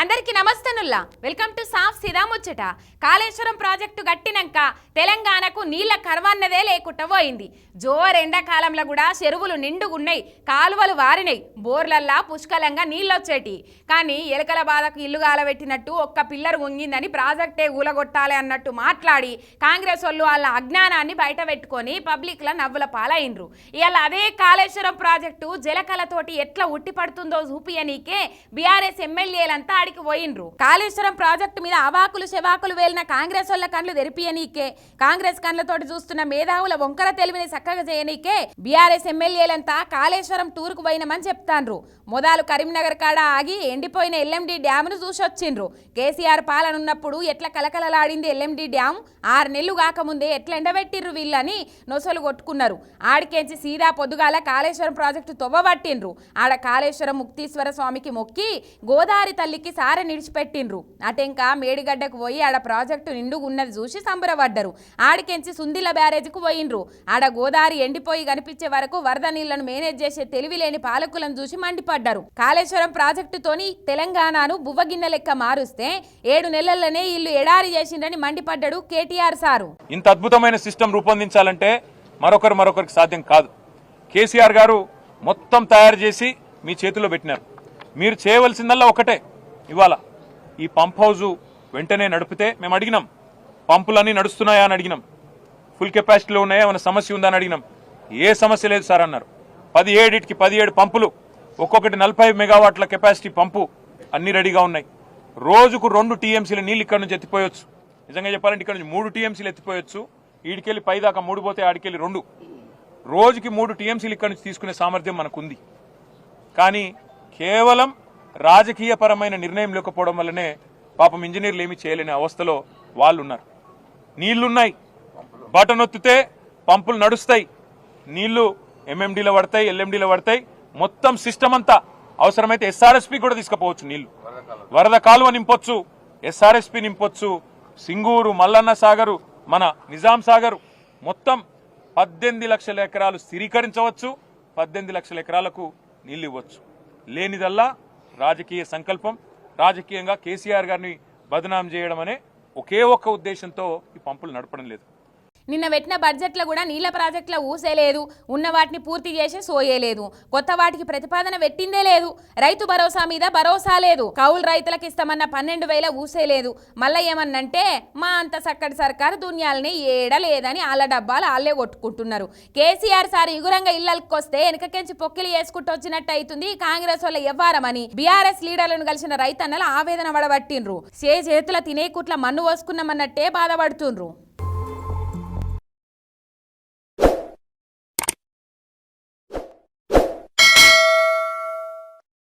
అందరికీ నమస్తనుల్లా. Welcome to సాఫ్ సిదాముచ్చట Kaleshwaram project గట్టినాక తెలంగాణకు నీళ్ళ కరవన్నదే లేకుండా పోయింది. జోర్ ఎండాకాలంలో కూడా చెరువులు నిండుగున్నాయి కాలువలు వారినాయి బోర్లల్లా పుష్కలంగా నీళ్ళొచ్చేటి. కానీ ఎలకల బాధకు ఇల్లు గాలబెట్టినట్టు ఒక్క పిల్లరు ఉంగిందని ప్రాజెక్టే ఊలగొట్టాలి అన్నట్టు మాట్లాడి కాంగ్రెస్ వాళ్ళు వాళ్ళ అజ్ఞానాన్ని బయట పెట్టుకొని పబ్లిక్ల నవ్వుల పాలైనరు ఇవాళ అదే కాళేశ్వరం ప్రాజెక్టు జలకలతోటి ఎట్లా ఉట్టి పడుతుందో చూపియనీకే బీఆర్ఎస్ ఎమ్మెల్యేలంతా ఆడికి పోయిండ్రు. కాళేశ్వరం ప్రాజెక్టు మీద అవాకులు శవాకులు వేలిన కాంగ్రెస్ వాళ్ళ కండ్లు తెరిపియనీకే. కాంగ్రెస్ కండ్లతోటి చూస్తున్న మేధావుల వంకర తెలివిని చక్కగా చేయనీకే బీఆర్ఎస్ ఎమ్మెల్యేలంతా కాళేశ్వరం టూర్కు పోయినమని చెప్తాన్రు మొదలు కరీంనగర్ కాడ ఆగి ఎండిపోయిన ఎల్ఎండి డ్యామ్ను చూసొచ్చిండ్రు. కేసీఆర్ పాలనున్నప్పుడు ఎట్లా కలకలలాడింది ఎల్ఎండి డ్యామ్? ఆరు నెలలు కాకముందే ఎట్లా ఎండబెట్టిర్రు వీళ్ళని? నొసలు కొట్టుకున్నారు. ఆడికేంచి సీదా పొద్దుగాల కాళేశ్వరం ప్రాజెక్టు తొవ్వబట్టిండ్రు. ఆడ కాళేశ్వరం ముక్తీశ్వర స్వామికి మొక్కి గోదావరి తల్లికి సారె నిడిచిపెట్టిండ్రు. అటెంక మేడిగడ్డకు పోయి ఆడ ప్రాజెక్టు నిండుగున్నది చూసి సంబరపడ్డరు. ఆడికెంచి సుందిల బ్యారేజ్కు పోయిండ్రు. ఆడ గోదావరి ఎండిపోయి కనిపించే వరకు వరద నీళ్ళను మేనేజ్ చేసే తెలివిలేని పాలకులను చూసి మండిపడ్డారు. కాళేశ్వరం ప్రాజెక్టుతోని తెలంగాణను బువ్వగిన్నె లెక్క మారుస్తే ఏడు నెలల్లోనే ఇల్లు ఎడారి చేసిండ్రని మండిపడ్డాడు కేటీఆర్ సారు. ఇంత అద్భుతమైన సిస్టమ్ రూపొందించాలంటే మరొకరు మరొకరికి సాధ్యం కాదు. కేసీఆర్ గారు మొత్తం తయారు చేసి మీ చేతిలో పెట్టినారు. మీరు చేయవలసిందల్లా ఒకటే. ఇవాళ ఈ పంప్ హౌజు వెంటనే నడిపితే మేము అడిగినాం పంపులన్నీ నడుస్తున్నాయా అని అడిగినాం ఫుల్ కెపాసిటీలో ఉన్నాయా ఏమైనా సమస్య ఉందా అని అడిగినాం. ఏ సమస్య లేదు సార్ అన్నారు. పదిహేడిటికి పదిహేడు పంపులు ఒక్కొక్కటి నలభై మెగావాట్ల కెపాసిటీ పంపు అన్ని రెడీగా ఉన్నాయి. రోజుకు రెండు టీఎంసీల నీళ్ళు ఇక్కడ నుంచి ఎత్తిపోయొచ్చు. నిజంగా చెప్పాలంటే ఇక్కడ నుంచి మూడు టీఎంసీలు ఎత్తిపోయొచ్చు. ఈడికెళ్ళి పైదాకా మూడు పోతే ఆడికెళ్ళి రెండు. రోజుకి మూడు టీఎంసీలు ఇక్కడ నుంచి తీసుకునే సామర్థ్యం మనకుంది. కానీ కేవలం రాజకీయపరమైన నిర్ణయం లేకపోవడం వల్లనే పాపం ఇంజనీర్లు ఏమీ చేయలేని అవస్థలో వాళ్ళు ఉన్నారు నీళ్ళున్నాయి. బటన్ ఒత్తితే పంపులు నడుస్తాయి. నీళ్ళు ఎంఎండీలో పడతాయి ఎల్ఎండీలో పడతాయి. మొత్తం సిస్టమ్ అంతా అవసరమైతే ఎస్ఆర్ఎస్పి కూడా తీసుకుపోవచ్చు నీళ్ళు. వరద కాలువ నింపొచ్చు ఎస్ఆర్ఎస్పి నింపొచ్చు. సింగూరు మల్లన్న సాగరు మన నిజాం సాగరు మొత్తం పద్దెనిమిది లక్షల ఎకరాలు స్థిరీకరించవచ్చు పద్దెనిమిది లక్షల ఎకరాలకు నీళ్ళు ఇవ్వచ్చు. లేనిదల్లా రాజకీయ సంకల్పం రాజకీయంగా కేసీఆర్ గారిని బదనాం చేయడం అనే ఒకే ఒక్క ఉద్దేశంతో ఈ పంపులు నడపడం లేదు. నిన్న పెట్టిన బడ్జెట్లో కూడా నీళ్ళ ప్రాజెక్టుల ఊసేలేదు ఉన్న వాటిని పూర్తి చేసే సోయేలేదు కొత్త వాటికి ప్రతిపాదన పెట్టిందే లేదు. రైతు భరోసా మీద భరోసా లేదు. కౌలు రైతులకు ఇస్తామన్న పన్నెండు వేల ఊసే లేదు. మళ్ళీ ఏమన్నంటే మా అంత సక్కటి సర్కారు దున్యాలని ఏడ లేదని వాళ్ళ డబ్బాలు వాళ్ళే కొట్టుకుంటున్నారు. కేసీఆర్ సార్ ఇగురంగా ఇళ్ళకి వస్తే వెనకకెంచి పొక్కిలు వేసుకుంటూ వచ్చినట్టు అవుతుంది కాంగ్రెస్ వాళ్ళ ఎవ్వారమని. బీఆర్ఎస్ లీడర్లను కలిసిన రైతన్నలు ఆవేదన పడబట్టిండ్రు చే చేతుల తినే కుట్ల మన్ను పోసుకున్నామన్నట్టే బాధపడుతుండ్రు.